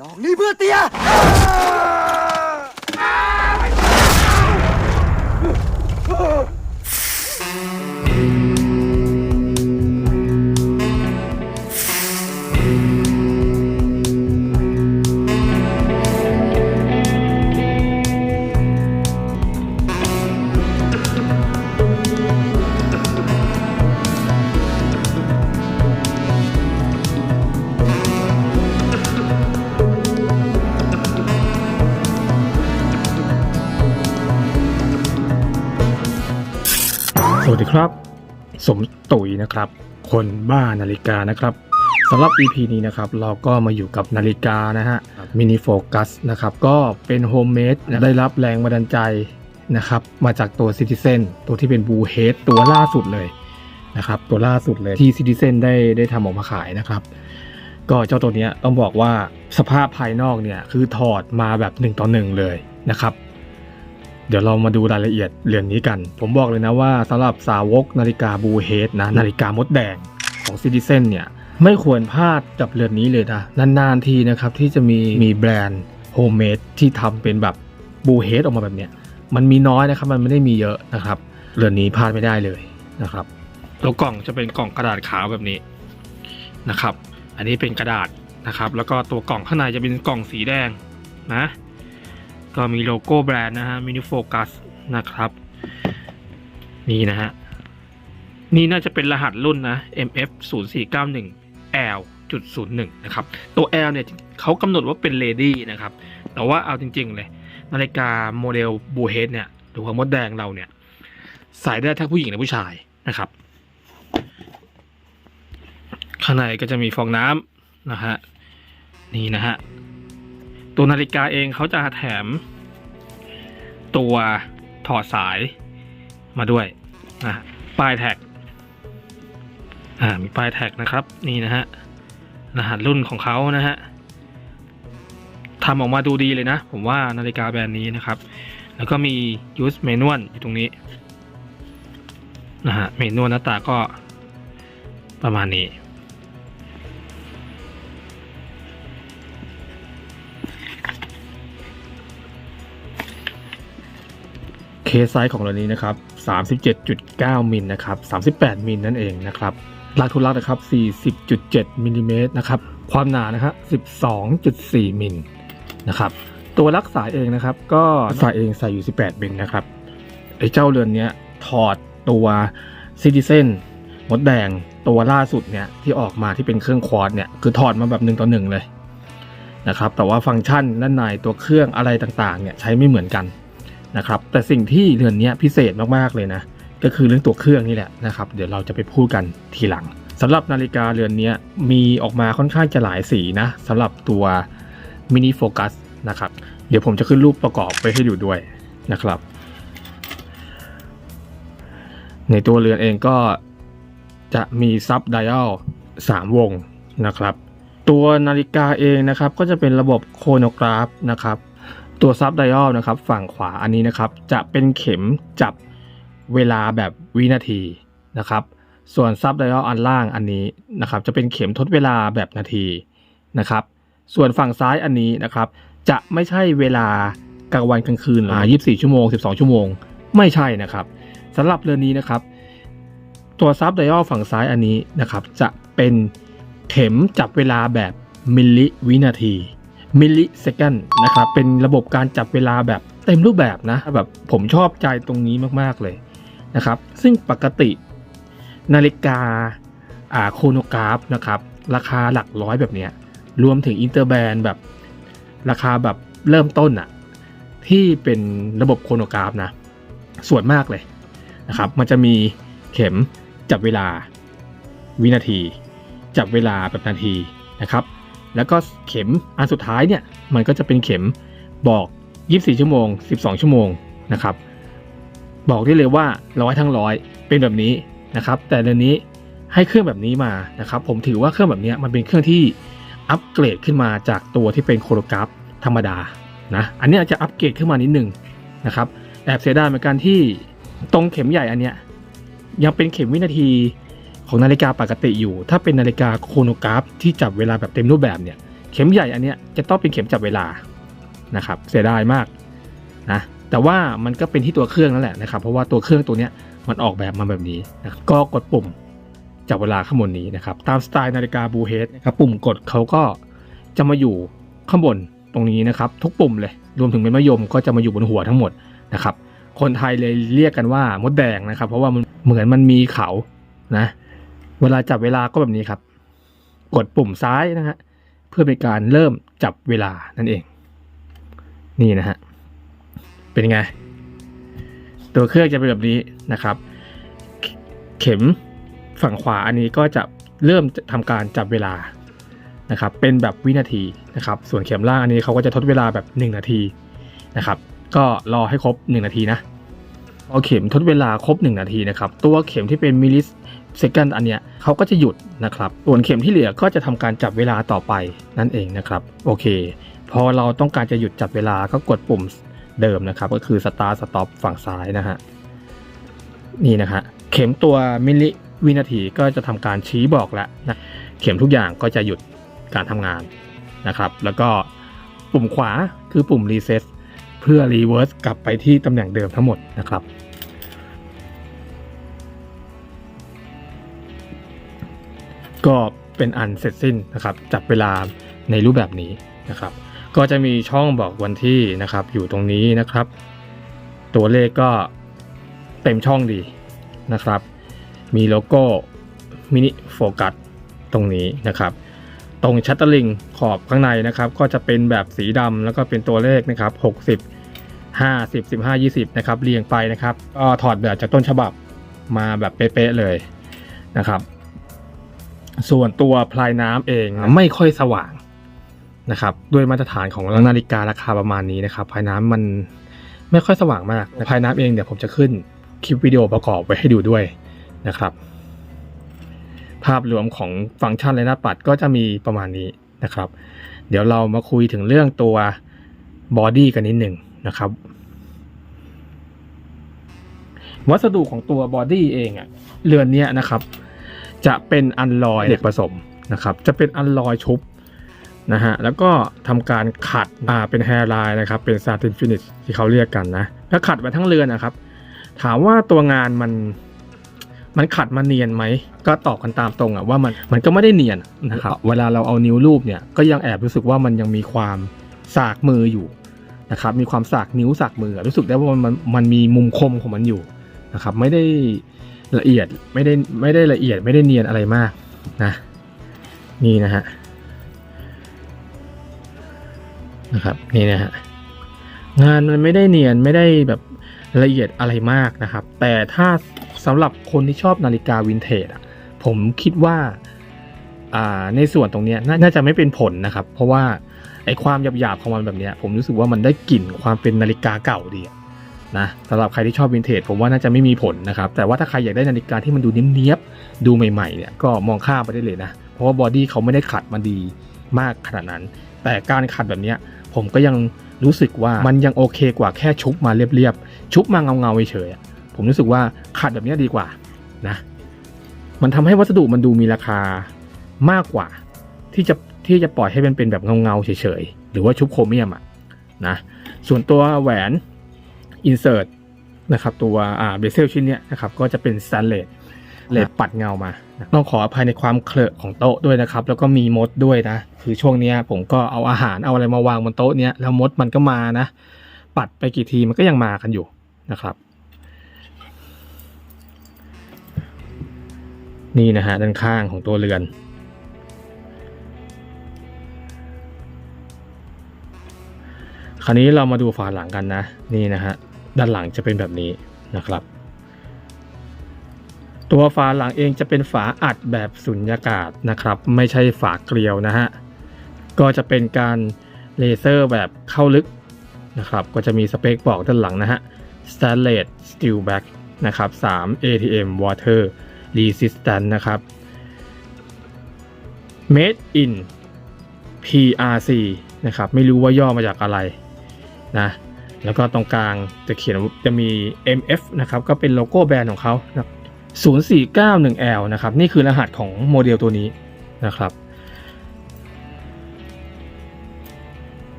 ดอกนี้เพื่อเตีย สมตุยนะครับ คนบ้านาฬิกานะครับสำหรับ EP นี้นะครับเราก็มาอยู่กับนาฬิกานะฮะมินิโฟกัสนะครับก็เป็นโฮมเมดได้รับแรงบันดาลใจนะครับมาจากตัว Citizen ตัวที่เป็นบูเฮดตัวล่าสุดเลยนะครับตัวล่าสุดเลยที่ Citizen ได้ได้ทำออกมาขายนะครับ ก็เจ้าตัวเนี้ยต้องบอกว่าสภาพภายนอกเนี่ยคือถอดมาแบบ1ต่อ1เลยนะครับ เดี๋ยวเรามาดูรายละเอียดเรือนนี้กัน ผมบอกเลยนะว่าสำหรับสาวกนาฬิกาบูเฮดนะนาฬิกามดแดงของซิติเซนเนี่ยไม่ควรพลาดกับเรือนนี้เลยนะนานๆทีนะครับที่จะมีมีแบรนด์โฮมเมดที่ทำเป็นแบบบูเฮดออกมาแบบเนี้ยมันมีน้อยนะครับมันไม่ได้มีเยอะนะครับเรือนนี้พลาดไม่ได้เลยนะครับตัวกล่องจะเป็นกล่องกระดาษขาวแบบนี้นะครับ อันนี้เป็นกระดาษนะครับ แล้วก็ตัวกล่องข้างในจะเป็นกล่องสีแดงนะ ก็มีโลโก้แบรนด์นะฮะมินิโฟกัสนะครับ นี่นะฮะ นี่น่าจะเป็นรหัสรุ่นนะ MF 0 4 9 1 L จุด01นะครับ ตัว L เนี่ยเขากำหนดว่าเป็น Lady นะครับ แต่ว่าเอาจริง ๆ เลย นาฬิกาโมเดลบูเฮดเนี่ยหรือว่ามดแดงเราเนี่ยใส่ได้ทั้งผู้หญิงและผู้ชายนะครับ ข้างในก็จะมีฟองน้ำนะฮะ นี่นะฮะ ตัวนาฬิกาเองเขาจะแถม ตัวถอดสายมาด้วยนะป้ายแท็กอ่ามีป้ายแท็กนะครับ นี่นะฮะรหัสรุ่นของเขานะฮะทำออกมาดูดีเลยนะ ผมว่านาฬิกาแบรนด์นี้นะครับ แล้วก็มี use manual อยู่ตรงนี้นะฮะเมนูหน้าตาก็ประมาณนี้ สไซส์ของเรานี้นะครับ 37.9 มิลนะครับ 38 มิลนั่นเองนะครับลากทุลักนะครับ 40.7 มิลลิเมตรนะครับ ความหนานะครับ 12.4 มิลนะครับ ตัวลักสายเองนะครับ ก็สายเองใส่อยู่ 18 มิลนะครับ ไอ้เจ้าเรือนเนี้ยถอดตัว Citizen มดแดงตัวล่าสุดเนี่ยที่ออกมาที่เป็นเครื่องควอดเนี่ยคือถอดมาแบบหนึ่งต่อหนึ่งเลยนะครับ แต่ว่าฟังก์ชันด้านในตัวเครื่องอะไรต่างๆเนี่ยใช้ไม่เหมือนกัน นะครับแต่สิ่งที่เรือนนี้พิเศษมากๆเลยนะก็คือเรื่องตัวเครื่องนี่แหละนะครับเดี๋ยวเราจะไปพูดกันทีหลังสำหรับนาฬิกาเรือนนี้มีออกมาค่อนข้างจะหลายสีนะสำหรับตัวมินิโฟกัสนะครับเดี๋ยวผมจะขึ้นรูปประกอบไปให้ดูด้วยนะครับ ในตัวเรือนเองก็จะมีซับไดอัล3วงนะครับ ตัวนาฬิกาเองนะครับก็จะเป็นระบบโครโนกราฟนะครับ ตัวซับไดอัลนะครับฝั่งขวาอันนี้นะครับจะเป็นเข็มจับเวลาแบบวินาทีนะครับ ส่วนซับไดอัลอันล่างอันนี้นะครับจะเป็นเข็มทดเวลาแบบนาทีนะครับ ส่วนฝั่งซ้ายอันนี้นะครับจะไม่ใช่เวลากลางวันกลางคืนอ่า24 ชั่วโมง 12 ชั่วโมง ไม่ใช่นะครับสำหรับเรือนนี้นะครับ ตัวซับไดอัลฝั่งซ้ายอันนี้นะครับจะเป็นเข็มจับเวลาแบบมิลลิวินาที มิลลิเซคันนะครับเป็นระบบการจับเวลาแบบเต็มรูปแบบนะแบบผมชอบใจตรงนี้มากๆเลยนะครับ ซึ่งปกตินาฬิกาอ่าโครโนกราฟนะครับ ราคาหลักร้อยแบบเนี้ยรวมถึงอินเตอร์แบนแบบราคาแบบเริ่มต้นอะที่เป็นระบบโครโนกราฟนะส่วนมากเลยนะครับ มันจะมีเข็มจับเวลาวินาที จับเวลาแบบนาทีนะครับ แล้วก็เข็มอันสุดท้ายเนี่ยมันก็จะเป็นเข็มบอก 24 ชั่วโมง 12 ชั่วโมงนะครับ บอกได้เลยว่าร้อยทั้งร้อยเป็นแบบนี้นะครับ แต่เดือนนี้ให้เครื่องแบบนี้มานะครับ ผมถือว่าเครื่องแบบนี้มันเป็นเครื่องที่อัปเกรดขึ้นมาจากตัวที่เป็นโคโรกราฟธรรมดานะอันนี้ยจะอัปเกรดขึ้นมานิดนึงนะครับแอบเสียดายเหมือนกันที่ตรงเข็มใหญ่อันเนี้ยยังเป็นเข็มวินาที ของนาฬิกาปกติอยู่ ถ้าเป็นนาฬิกาโครโนกราฟที่จับเวลาแบบเต็มรูปแบบเนี่ย เข็มใหญ่อันเนี้ยจะต้องเป็นเข็มจับเวลานะครับ เสียดายมากนะแต่ว่ามันก็เป็นที่ตัวเครื่องนั่นแหละนะครับ เพราะว่าตัวเครื่องตัวเนี้ยมันออกแบบมาแบบนี้นะก็กดปุ่มจับเวลาข้างบนนี้นะครับ ตามสไตล์นาฬิกาบูเฮดนะครับปุ่มกดเขาก็จะมาอยู่ข้างบนตรงนี้นะครับ ทุกปุ่มเลยรวมถึงเป็นมะยมก็จะมาอยู่บนหัวทั้งหมดนะครับ คนไทยเลยเรียกกันว่ามดแดงนะครับ เพราะว่ามันเหมือนมันมีเขานะ เวลาจับเวลาก็แบบนี้ครับ กดปุ่มซ้ายนะฮะเพื่อเป็นการเริ่มจับเวลานั่นเอง นี่นะฮะเป็นไง ตัวเครื่องจะเป็นแบบนี้นะครับ เข็มฝั่งขวาอันนี้ก็จะเริ่มทำการจับเวลานะครับ เป็นแบบวินาทีนะครับ ส่วนเข็มล่างอันนี้เขาก็จะทดเวลาแบบ 1 นาทีนะครับ ก็รอให้ครบ 1 นาทีนะพอเข็มทดเวลาครบ 1 นาทีนะครับ ตัวเข็มที่เป็นมิลลิ เซกันอันเนี้ยเขาก็จะหยุดนะครับส่วนเข็มที่เหลือก็จะทำการจับเวลาต่อไปนั่นเองนะครับโอเค พอเราต้องการจะหยุดจับเวลาก็กดปุ่มเดิมนะครับก็คือ start stop ฝั่งซ้ายนะฮะนี่นะฮะเข็มตัวมิลลิวินาทีก็จะทำการชี้บอกแล้วนะเข็มทุกอย่างก็จะหยุดการทำงานนะครับ แล้วก็ปุ่มขวาคือปุ่ม reset เพื่อ reverse กลับไปที่ตำแหน่งเดิมทั้งหมดนะครับ ก็เป็นอันเสร็จสิ้นนะครับจับเวลาในรูปแบบนี้นะครับ ก็จะมีช่องบอกวันที่นะครับ อยู่ตรงนี้นะครับ ตัวเลขก็เต็มช่องดีนะครับ มีโลโก้มินิโฟกัสตรงนี้นะครับ ตรงชัตเตอร์ลิงขอบข้างในนะครับ ก็จะเป็นแบบสีดำแล้วก็เป็นตัวเลขนะครับ 60 50 15 20นะครับเรียงไปนะครับก็ถอดแบบจากต้นฉบับมาแบบเป๊ะๆเลยนะครับ ส่วนตัวพลายน้ำเองไม่ค่อยสว่างนะครับด้วยมาตรฐานของนาฬิการาคาประมาณนี้นะครับพลายน้ำมันไม่ค่อยสว่างมากพลายน้ำเองเดี๋ยวผมจะขึ้นคลิปวิดีโอประกอบไว้ให้ดูด้วยนะครับ ภาพรวมของฟังก์ชันและหน้าปัดก็จะมีประมาณนี้นะครับ เดี๋ยวเรามาคุยถึงเรื่องตัวบอดี้กันนิดหนึ่งนะครับ วัสดุของตัวบอดี้เองอะเรือนเนี้ยนะครับ จะเป็นอันลอยเหล็กผสมนะครับ จะเป็นอันลอยชุบนะฮะ แล้วก็ทำการขัดมาเป็นแฮร์ไลน์นะครับ เป็นซาตินฟินิชที่เขาเรียกกันนะ แล้วขัดมาทั้งเรือนนะครับ ถามว่าตัวงานมันมันขัดมาเนียนไหม ก็ตอบกันตามตรงอะว่ามันมันก็ไม่ได้เนียนนะครับ เวลาเราเอานิ้วรูปเนี่ยก็ยังแอบรู้สึกว่ามันยังมีความสากมืออยู่นะครับ มีความสากนิ้วสากมือรู้สึกได้ว่ามันมันมีมุมคมของมันอยู่นะครับ ไม่ได้ ละเอียดไม่ได้ไม่ได้ละเอียดไม่ได้เนียนอะไรมากนะนี่นะฮะนะครับนี่นะฮะงานมันไม่ได้เนียนไม่ได้แบบละเอียดอะไรมากนะครับ แต่ถ้าสำหรับคนที่ชอบนาฬิกาวินเทจอะผมคิดว่าอ่าในส่วนตรงนี้น่าจะไม่เป็นผลนะครับ เพราะว่าไอความหยาบๆของมันแบบเนี้ยผมรู้สึกว่ามันได้กลิ่นความเป็นนาฬิกาเก่าดีอะ นะสำหรับใครที่ชอบวินเทจผมว่าน่าจะไม่มีผลนะครับ แต่ว่าถ้าใครอยากได้นาฬิกาที่มันดูเนี้ยบๆดูใหม่ๆเนี่ยก็มองข้ามไปได้เลยนะ เพราะว่าบอดี้เขาไม่ได้ขัดมาดีมากขนาดนั้น แต่การขัดแบบเนี้ยผมก็ยังรู้สึกว่ามันยังโอเคกว่าแค่ชุบมาเรียบๆชุบมาเงาๆเฉยๆผมรู้สึกว่าขัดแบบนี้ดีกว่านะมันทำให้วัสดุมันดูมีราคามากกว่า ที่จะที่จะปล่อยให้มันเป็นแบบเงาๆเฉยๆหรือว่าชุบโครเมียมอะนะส่วนตัวแหวน อินเสิร์ตนะครับตัวอ่าเบเซลชิ้นเนี้ยนะครับก็จะเป็นสแตนเลสเลสปัดเงามาต้องขออภัยในความเคลอะของโต๊ะด้วยนะครับ แล้วก็มีมดด้วยนะ คือช่วงเนี้ยผมก็เอาอาหารเอาอะไรมาวางบนโต๊ะเนี้ยแล้วมดมันก็มานะ ปัดไปกี่ทีมันก็ยังมากันอยู่นะครับ นี่นะฮะด้านข้างของตัวเรือนคราวนี้เรามาดูฝาหลังกันนะ นี่นะฮะ ด้านหลังจะเป็นแบบนี้นะครับ ตัวฝาหลังเองจะเป็นฝาอัดแบบสุญญากาศนะครับ ไม่ใช่ฝาเกลียวนะฮะก็จะเป็นการเลเซอร์แบบเข้าลึกนะครับ ก็จะมีสเปคบอกด้านหลังนะฮะ Stainless Steel Back นะครับ3 ATM Water Resistant นะครับ Made in PRC นะครับ ไม่รู้ว่าย่อมาจากอะไรนะ แล้วก็ตรงกลางจะเขียนจะมี MF นะครับก็เป็นโลโก้แบรนด์ของเขา 0491L นะครับนี่คือรหัสของโมเดลตัวนี้นะครับ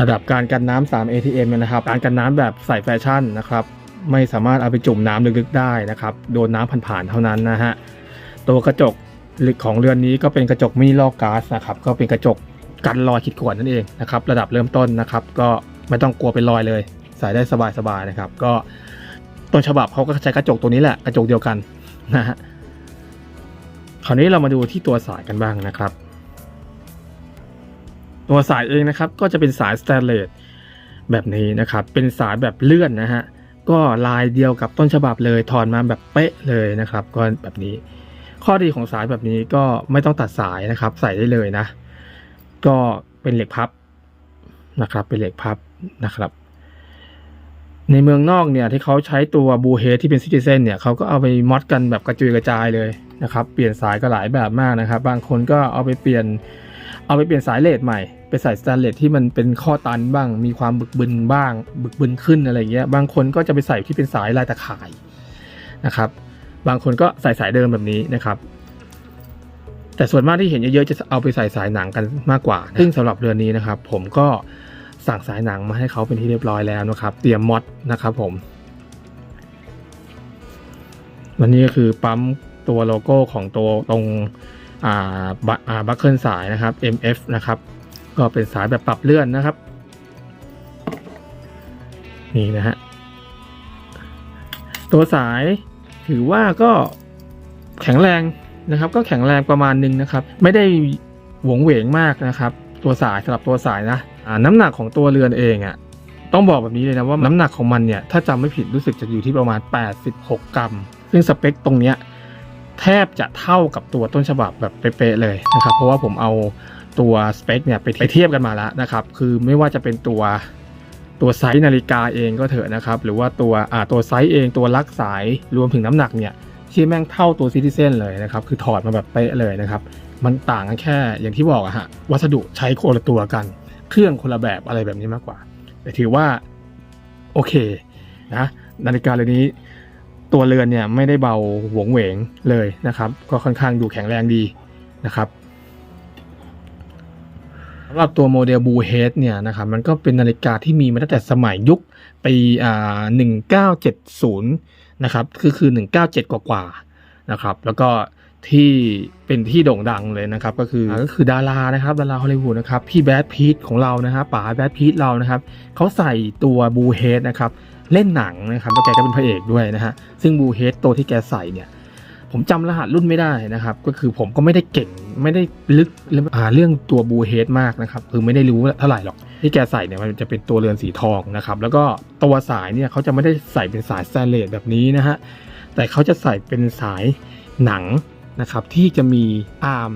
ระดับการกันน้ำ3 ATM นะครับ การกันน้ำแบบใส่แฟชั่นนะครับ ไม่สามารถเอาไปจุ่มน้ำลึกๆได้นะครับ โดนน้ำผ่านๆเท่านั้นนะฮะ ตัวกระจกของเรือนนี้ก็เป็นกระจกมินิลอกกาสนะครับ ก็เป็นกระจก กันรอยขีดข่วนนั่นเองนะครับระดับเริ่มต้นนะครับ ก็ไม่ต้องกลัวเป็นรอยเลย ใส่ได้สบายๆนะครับ ก็ต้นฉบับเขาก็ใช้กระจกตัวนี้แหละกระจกเดียวกันนะฮะคราวนี้เรามาดูที่ตัวสายกันบ้างนะครับ ตัวสายเองนะครับ ก็จะเป็นสายสแตนเลสแบบนี้นะครับ เป็นสายแบบเลื่อนนะฮะก็ลายเดียวกับต้นฉบับเลยถอนมาแบบเป๊ะเลยนะครับ ก็แบบนี้ ข้อดีของสายแบบนี้ก็ไม่ต้องตัดสายนะครับ ใส่ได้เลยนะ ก็เป็นเหล็กพับนะครับ เป็นเหล็กพับนะครับ ในเมืองนอกเนี่ยที่เขาใช้ตัวบูเฮดที่เป็นซิติเซนเนี่ยเขาก็เอาไปมอดกันแบบกระจุยกระจายเลยนะครับ เปลี่ยนสายก็หลายแบบมากนะครับ บางคนก็เอาไปเปลี่ยน เอาไปเปลี่ยนสายเลดใหม่ไปใส่สแตนเลสที่มันเป็นข้อตันบ้าง มีความบึกบึนบ้าง บึกบึนขึ้นอะไรเงี้ย บางคนก็จะไปใส่ที่เป็นสายลายตะข่ายนะครับ บางคนก็ใส่สายเดิมแบบนี้นะครับ แต่ส่วนมากที่เห็นเยอะๆจะเอาไปใส่สายหนังกันมากกว่า ซึ่งสำหรับเรือนนี้นะครับผมก็สั่งสายหนังมาให้เขาเป็นที่เรียบร้อยแล้วนะครับ เตรียมมอดนะครับผมวันนี้ก็คือปั๊มตัวโลโก้ของตัวตรงอ่าบอ่าบัคเคิลสายนะครับ MF นะครับ ก็เป็นสายแบบปรับเลื่อนนะครับ นี่นะฮะตัวสายถือว่าก็แข็งแรง นะครับ ก็แข็งแรงประมาณหนึงนะครับ ไม่ได้หวงเหวงมากนะครับ ตัวสายสำหรับตัวสายนะน้ำหนักของตัวเรือนเองอะ่ะต้องบอกแบบนี้เลยนะว่าน้ำหนักของมันเนี่ยถ้าจำไม่ผิดรู้สึกจะอยู่ที่ประมาณ 86 กรัม ซึ่งสเปคตรงเนี้ยแทบจะเท่ากับตัวต้นฉบับแบบเป๊ะๆเลยนะครับ เพราะว่าผมเอาตัวสเปคเนี่ยไปไปเทียบกันมาแล้วนะครับ คือไม่ว่าจะเป็นตัวตัวไซส์นาฬิกาเองก็เถอะนะครับ หรือว่าตัวอ่าตัวไซส์เองตัวลักสายรวมถึงน้ำหนักเนี่ย ที่แม่งเท่าตัวซิติเซนเลยนะครับ คือถอดมาแบบเป๊ะเลยนะครับ มันต่างกันแค่อย่างที่บอกอะฮะ วัสดุใช้คนละตัวกัน เครื่องคนละแบบอะไรแบบนี้มากกว่า แต่ถือว่า โอเคนะนาฬิกาเรือนนี้ ตัวเรือนเนี่ยไม่ได้เบาหวงเหวงเลยนะครับ ก็ค่อนข้างดูแข็งแรงดีนะครับสำหรับตัวโมเดลบูเฮดเนี่ยนะครับมันก็เป็นนาฬิกาที่มีมาตั้งแต่สมัยยุคปีอ่าห นึ่งเก้าเจ็ดศูนย์นะครับคือคือหนึ่งเก้าเจ็ดกว่าๆนะครับแล้วก็ที่เป็นที่โด่งดังเลยนะครับ ก็คือก็คือดารานะครับดาราฮอลลีวูดนะครับพี่แบดพีทของเรานะครับป๋าแบดพีทเรานะครับเขาใส่ตัวบูเฮดนะครับเล่นหนังนะครับแล้วแกก็เป็นพระเอกด้วยนะฮะซึ่งบูเฮดตัวที่แกใส่เนี่ย ผมจำรหัสรุ่นไม่ได้นะครับ ก็คือผมก็ไม่ได้เก่งไม่ได้ลึกเรื่องอ่าเรื่องตัวบูเฮดมากนะครับคือไม่ได้รู้เท่าไหร่หรอก ที่แกใส่เนี่ยมันจะเป็นตัวเรือนสีทองนะครับแล้วก็ตัวสายเนี่ยเขาจะไม่ได้ใส่เป็นสายสแตนเลสแบบนี้นะฮะแต่เขาจะใส่เป็นสายหนังนะครับที่จะมีอาร์ม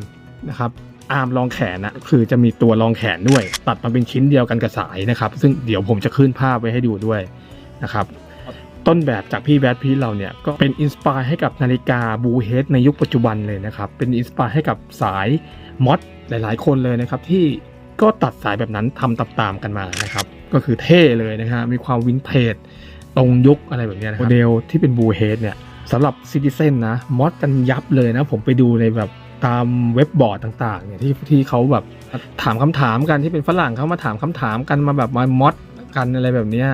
นะครับอาร์มรองแขนนะคือจะมีตัวรองแขนด้วย ตัดมาเป็นชิ้นเดียวกันกับสายนะครับ ซึ่งเดี๋ยวผมจะขึ้นภาพไว้ให้ดูด้วยนะครับ ต้นแบบจากพี่แบดพีเราเนี่ยก็เป็นอินสปายให้กับนาฬิกาบูเฮดในยุคปัจจุบันเลยนะครับ เป็นอินสปายให้กับสายมอดหลาย ๆ คนเลยนะครับที่ก็ตัดสายแบบนั้นทำตามๆกันมานะครับ ก็คือเท่เลยนะฮะมีความวินเทจตรงยุคอะไรแบบนี้นะครับโมเดลที่เป็นบูเฮดเนี่ยสำหรับซิติเซนนะมอดกันยับเลยนะ ผมไปดูในแบบตามเว็บบอร์ดต่างๆเนี่ยที่ที่เขาแบบถามคำถามกันที่เป็นฝรั่งเขามาถามคำถามกันมาแบบมามอดกันอะไรแบบเนี้ย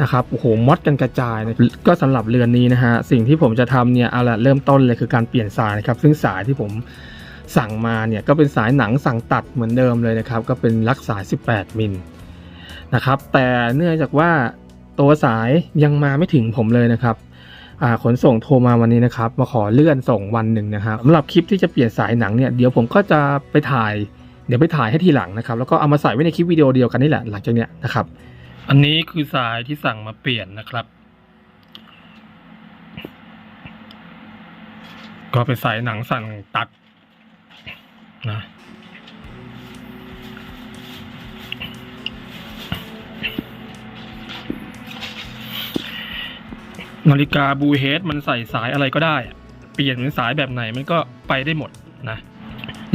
นะครับโอ้โหมดกันกระจายนะก็สำหรับเรือนนี้นะฮะสิ่งที่ผมจะทำเนี่ยเอาละเริ่มต้นเลยคือการเปลี่ยนสายนะครับซึ่งสายที่ผมสั่งมาเนี่ยก็เป็นสายหนังสั่งตัดเหมือนเดิมเลยนะครับก็เป็นลักสาย 18 มิลนะครับแต่เนื่องจากว่าตัวสายยังมาไม่ถึงผมเลยนะครับขนส่งโทรมาวันนี้นะครับมาขอเลื่อนส่งวันหนึ่งนะครับสำหรับคลิปที่จะเปลี่ยนสายหนังเนี่ยเดี๋ยวผมก็จะไปถ่ายเดี๋ยวไปถ่ายให้ทีหลังนะครับแล้วก็เอามาใส่ไว้ในคลิปวิดีโอเดียวกันนี่แหละหลังจากเนี้ยนะครับ อันนี้คือสายที่สั่งมาเปลี่ยนนะครับ ก็เป็นสายหนังสั่งตัดนะนาฬิกาบูเฮดมันใส่สายอะไรก็ได้อะเปลี่ยนเป็นสายแบบไหนมันก็ไปได้หมดนะ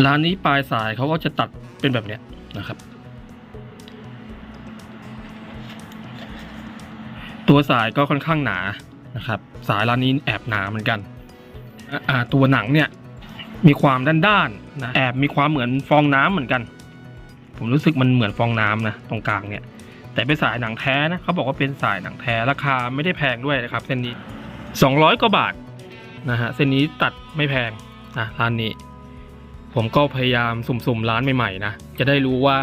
ร้านนี้ปลายสายเขาก็จะตัดเป็นแบบเนี้ยนะครับ ตัวสายก็ค่อนข้างหนานะครับ สายร้านนี้แอบหนาเหมือนกัน ตัวหนังเนี่ยมีความด้านๆนะแอบมีความเหมือนฟองน้ำเหมือนกัน ผมรู้สึกมันเหมือนฟองน้ำนะตรงกลางเนี่ย แต่เป็นสายหนังแท้นะเขาบอกว่าเป็นสายหนังแท้ราคาไม่ได้แพงด้วยนะครับ เส้นนี้สองร้อยกว่าบาทนะฮะเส้นนี้ตัดไม่แพงนะร้านนี้ ผมก็พยายามสุ่มๆร้านใหม่ๆนะจะได้รู้ว่า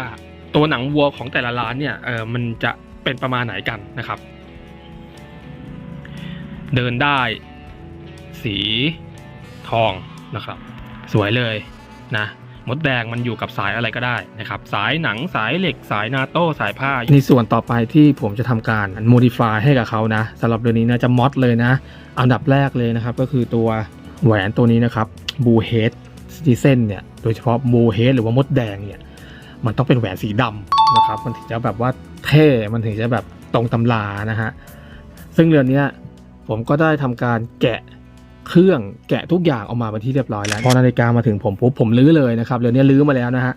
ตัวหนังวัวของแต่ละร้านเนี่ยเออมันจะเป็นประมาณไหนกันนะครับ เดินได้ สีทองนะครับ สวยเลยนะมดแดงมันอยู่กับสายอะไรก็ได้นะครับ สายหนังสายเหล็กสายนาโต้สายผ้า ในส่วนต่อไปที่ผมจะทำการ modify ให้กับเขานะสำหรับเดือนนี้นะจะมอดเลยนะ อันดับแรกเลยนะครับ ก็คือตัวแหวนตัวนี้นะครับบูเฮดซิติเซนเนี่ยโดยเฉพาะบูเฮดหรือว่ามดแดงเนี่ยมันต้องเป็นแหวนสีดำนะครับ มันถึงจะแบบว่าเท่ มันถึงจะแบบตรงตำรานะฮะซึ่งเรือนนี้ ผมก็ได้ทำการแกะเครื่องแกะทุกอย่างออกมาเป็นที่เรียบร้อยแล้วพอนาฬิกามาถึงผมปุ๊บผมลื้อเลยนะครับเรือนนี้ลื้อมาแล้วนะฮะ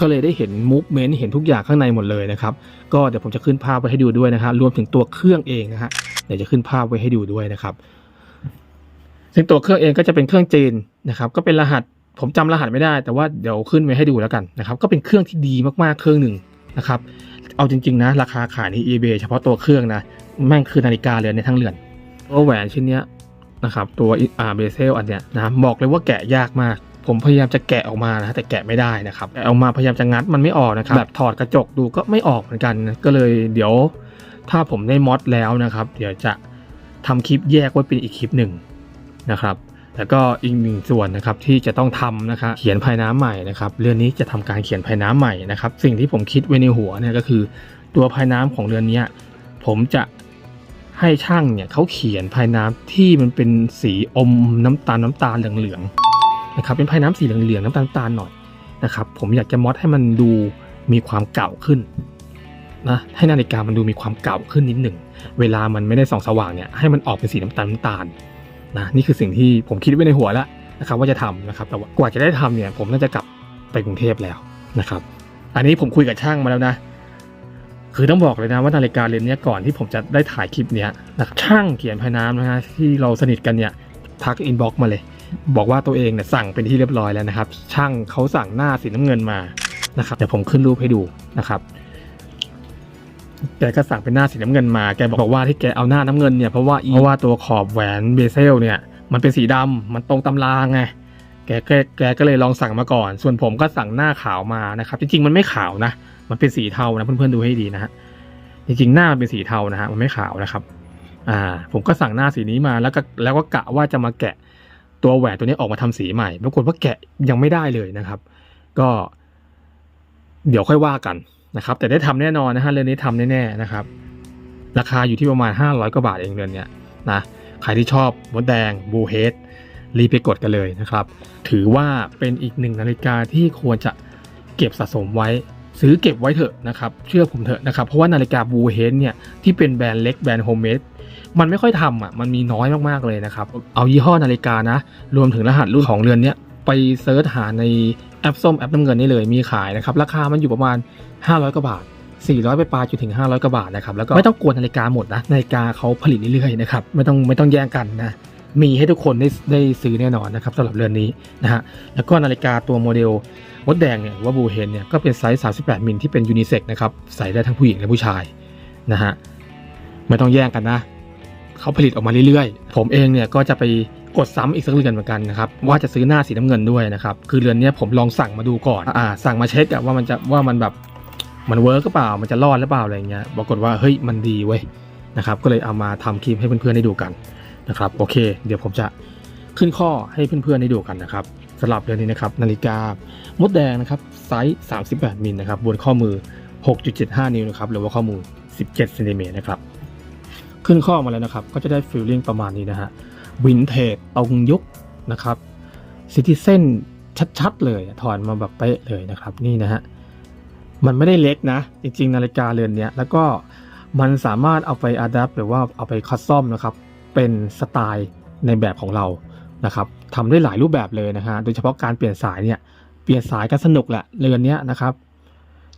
ก็เลยได้เห็นมูฟเมนต์เห็นทุกอย่างข้างในหมดเลยนะครับก็เดี๋ยวผมจะขึ้นภาพไว้ให้ดูด้วยนะฮะรวมถึงตัวเครื่องเองนะฮะเดี๋ยวจะขึ้นภาพไว้ให้ดูด้วยนะครับ ซึ่งตัวเครื่องเองก็จะเป็นเครื่องจีนนะครับก็เป็นรหัสผมจำรหัสไม่ได้ แต่ว่าเดี๋ยวขึ้นไว้ให้ดูแล้วกันนะครับก็เป็นเครื่องที่ดีมากๆเครื่องหนึ่งนะครับเอาจริงๆนะราคาขายใน eBay เฉพาะตัวเครื่องนะแม่งคือนาฬิกาเรือนในทั้งเรือน ตัวแหวนชิ้นเนี้ยนะครับตัวอ่าเบเซลอันเนี้ยนะบอกเลยว่าแกะยากมาก ผมพยายามจะแกะออกมานะแต่แกะไม่ได้นะครับแกะออกมาพยายามจะงัดมันไม่ออกนะครับแบบถอดกระจกดูก็ไม่ออกเหมือนกันนะก็เลยเดี๋ยวถ้าผมได้มอดแล้วนะครับ เดี๋ยวจะทำคลิปแยกไว้เป็นอีกคลิปหนึ่งนะครับแล้วก็อีกหนึ่งส่วนนะครับที่จะต้องทำนะครับเขียนภายน้ำใหม่นะครับเรือนนี้จะทำการเขียนภายน้ำใหม่นะครับ สิ่งที่ผมคิดไว้ในหัวเนี่ยก็คือ ตัวภายน้ำของเรือนนี้ผมจะ ให้ช่างเนี่ยเขาเขียนภายน้ำที่มันเป็นสีอมน้ำตาลน้ำตาลเหลืองๆนะครับเป็นภายน้ำสีเหลืองๆน้ำตาลน้ำตาลหน่อยนะครับผมอยากจะมอดให้มันดูมีความเก่าขึ้นนะให้นาฬิกามันดูมีความเก่าขึ้นนิดหนึ่งเวลามันไม่ได้ส่องสว่างเนี่ยให้มันออกเป็นสีน้ำตาลน้ำตาลนะนี่คือสิ่งที่ผมคิดไว้ในหัวแล้วนะครับว่าจะทำนะครับแต่ว่ากว่าจะได้ทำเนี่ยผมน่าจะกลับไปกรุงเทพแล้วนะครับ อันนี้ผมคุยกับช่างมาแล้วนะ คือต้องบอกเลยนะว่านาฬิกาเรือนนี้ก่อนที่ผมจะได้ถ่ายคลิปเนี้ยนะครับช่างเขียนภายน้ำนะฮะที่เราสนิทกันเนี่ยทักอินบ็อกมาเลย บอกว่าตัวเองเนี่ยสั่งเป็นที่เรียบร้อยแล้วนะครับ ช่างเขาสั่งหน้าสีน้ำเงินมานะครับเดี๋ยวผมขึ้นรูปให้ดูนะครับแกก็สั่งเป็นหน้าสีน้ำเงินมา แกบอกว่าที่แกเอาหน้าน้ำเงินเนี่ยเพราะว่าเพราะว่าตัวขอบแหวนเบเซลเนี่ยมันเป็นสีดำมันตรงตำราไงแกแกแกก็เลยลองสั่งมาก่อน ส่วนผมก็สั่งหน้าขาวมานะครับ จริงๆมันไม่ขาวนะ มันเป็นสีเทานะเพื่อนๆดูให้ดีนะฮะจริงๆหน้ามันเป็นสีเทานะฮะมันไม่ขาวนะครับ อ่า ผมก็สั่งหน้าสีนี้มาแล้วก็แล้วก็กะว่าจะมาแกะตัวแหวนตัวนี้ออกมาทำสีใหม่ปรากฏว่าแกะยังไม่ได้เลยนะครับ ก็ เดี๋ยวค่อยว่ากันนะครับ แต่ได้ทำแน่นอนนะฮะเรือนนี้ทำแน่ๆนะครับ ราคาอยู่ที่ประมาณ 500กว่าบาทเองเรือนเนี้ยนะใครที่ชอบมดแดงบูเฮดรีบไปกดกันเลยนะครับ ถือว่าเป็นอีกหนึ่งนาฬิกาที่ควรจะเก็บสะสมไว้ ซื้อเก็บไว้เถอะนะครับ เชื่อผมเถอะนะครับ เพราะว่านาฬิกาบูเฮดเนี่ยที่เป็นแบรนด์เล็กแบรนด์โฮมเมดมันไม่ค่อยทำอะมันมีน้อยมากๆเลยนะครับ เอายี่ห้อนาฬิกานะ รวมถึงรหัสรุ่นของเรือนเนี้ยไปเซิร์ชหาในแอปส้มแอปน้ำเงินนี่เลยมีขายนะครับ ราคามันอยู่ประมาณ 500กว่าบาท 400 ไปปลายจนถึง 500กว่าบาทนะครับ แล้วก็ไม่ต้องกลัวนาฬิกาหมดนะนาฬิกาเขาผลิตเรื่อยๆนะครับไม่ต้องไม่ต้องแย่งกันนะมีให้ทุกคนได้ได้ซื้อแน่นอนนะครับสำหรับเรือนนี้นะฮะแล้วก็นาฬิกาตัวโมเดล มดแดงเนี่ยหรือว่าบูเฮนเนี่ยก็เป็นไซส์ 38 มิลที่เป็นยูนิเซ็กนะครับใส่ได้ทั้งผู้หญิงและผู้ชายนะฮะไม่ต้องแย่งกันนะเขาผลิตออกมาเรื่อยๆ ผมเองเนี่ยก็จะไปกดซ้ำอีกสักเรือนเหมือนกันนะครับว่าจะซื้อหน้าสีน้ำเงินด้วยนะครับคือเรือนนี้ผมลองสั่งมาดูก่อนอ่าสั่งมาเช็คว่ามันจะว่ามันแบบมันเวิร์กก็เปล่า มันจะรอดหรือเปล่าอะไรเงี้ยปรากฏว่าเฮ้ยมันดีเว้ยนะครับก็เลยเอามาทำคลิปให้เพื่อนๆได้ดูกันนะครับโอเค เดี๋ยวผมจะขึ้นข้อให้เพื่อนๆได้ดูกันนะครับ สำหรับเรือนนี้นะครับนาฬิกามดแดงนะครับไซส์ 38 มิลนะครับบนข้อมือ 6.75 นิ้วนะครับหรือว่าข้อมือ 17เซนติเมตรนะครับขึ้นข้อมาแล้วนะครับ ก็จะได้ฟีลลิ่งประมาณนี้นะฮะวินเทจตรงยุคนะครับซิติเซนชัดๆ เลยถอนมาแบบเป๊ะเลยนะครับนี่นะฮะมันไม่ได้เล็กนะ จริง ๆ นาฬิกาเรือนเนี้ยแล้วก็มันสามารถเอาไปอัดแอปหรือว่าเอาไปคัสซอมนะครับ เป็นสไตล์ในแบบของเรา นะครับทำได้หลายรูปแบบเลยนะฮะโดยเฉพาะการเปลี่ยนสายเนี่ยเปลี่ยนสายก็สนุกแหละเรือนนี้นะครับ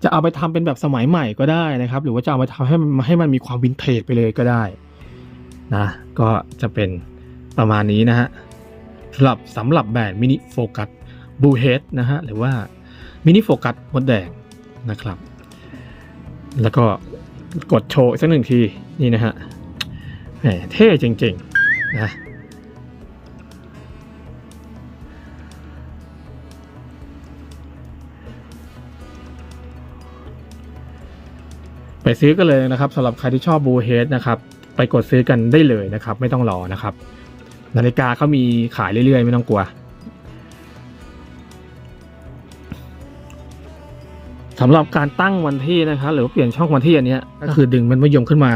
จะเอาไปทำเป็นแบบสมัยใหม่ก็ได้นะครับ หรือว่าจะเอาไปทำให้มันให้มันมีความวินเทจไปเลยก็ได้นะก็จะเป็นประมาณนี้นะฮะสำหรับสำหรับแบรนด์มินิโฟกัสบูเฮดนะฮะหรือว่ามินิโฟกัสมดแดงนะครับ แล้วก็กดโชว์อีกสักหนึ่งทีนี่นะฮะแหมเท่จริงๆนะ ซื้อกันเลยนะครับสำหรับใครที่ชอบบูเฮดนะครับไปกดซื้อกันได้เลยนะครับ ไม่ต้องรอนะครับ นาฬิกาเขามีขายเรื่อยๆ ไม่ต้องกลัวสำหรับการตั้งวันที่นะครับหรือเปลี่ยนช่องวันที่อันนี้ก็คือดึงมันมยมขึ้นมา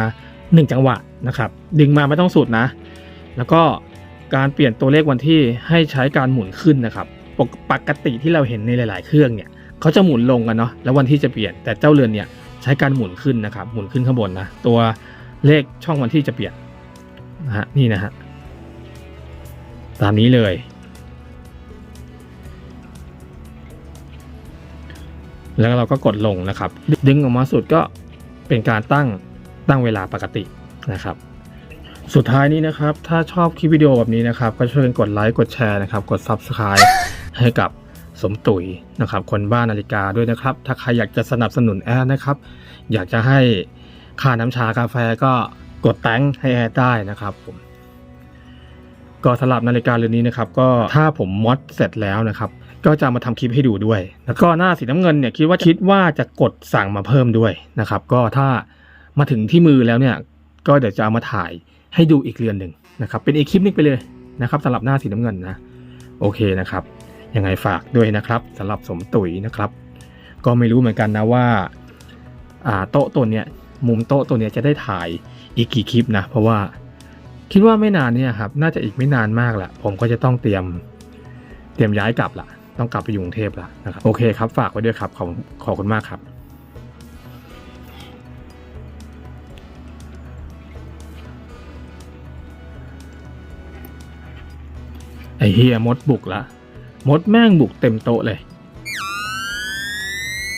หนึ่งจังหวะนะครับ ดึงมาไม่ต้องสุดนะ แล้วก็การเปลี่ยนตัวเลขวันที่ให้ใช้การหมุนขึ้นนะครับ ปกติที่เราเห็นในหลาย ๆ เครื่องเนี่ยเขาจะหมุนลงกันเนาะแล้ววันที่จะเปลี่ยนแต่เจ้าเรือนเนี่ย ใช้การหมุนขึ้นนะครับ หมุนขึ้นข้างบนนะ ตัวเลขช่องวันที่จะเปลี่ยนนะฮะนี่นะฮะตามนี้เลย แล้วเราก็กดลงนะครับ ดึงออกมาสุดก็เป็นการตั้งตั้งเวลาปกตินะครับ สุดท้ายนี้นะครับ ถ้าชอบคลิปวิดีโอแบบนี้นะครับ ก็ช่วยกันกดไลค์กดแชร์นะครับ กด Subscribe ให้กับ สมตุ๋ยนะครับ คนบ้านนาฬิกาด้วยนะครับ ถ้าใครอยากจะสนับสนุนแอร์นะครับ อยากจะให้ค่าน้ำชากาแฟก็กดแตงให้แอร์ได้นะครับผมก็สำหรับนาฬิกาเรือนนี้นะครับ ก็ถ้าผมมอดเสร็จแล้วนะครับ ก็จะมาทำคลิปให้ดูด้วย แล้วก็หน้าสีน้ำเงินเนี่ยคิดว่าคิดว่าจะกดสั่งมาเพิ่มด้วยนะครับ ก็ถ้ามาถึงที่มือแล้วเนี่ยก็เดี๋ยวจะเอามาถ่ายให้ดูอีกเรือนหนึ่งนะครับ เป็นอีกคลิปนึงไปเลยนะครับสำหรับหน้าสีน้ำเงินนะ โอเคนะครับ ยังไงฝากด้วยนะครับสำหรับสมตุ๋ยนะครับ ก็ไม่รู้เหมือนกันนะว่าโต๊ะตัวเนี้ยมุมโต๊ะตัวเนี้ยจะได้ถ่ายอีกกี่คลิปนะ เพราะว่าคิดว่าไม่นานเนี่ยครับน่าจะอีกไม่นานมากแหละผมก็จะต้องเตรียมเตรียมย้ายกลับละต้องกลับไปอยู่กรุงเทพละนะครับโอเคครับฝากไว้ด้วยครับขอบขอบคุณมากครับไอเฮียมดบุกละ มดแม่งบุกเต็มโต๊ะเลย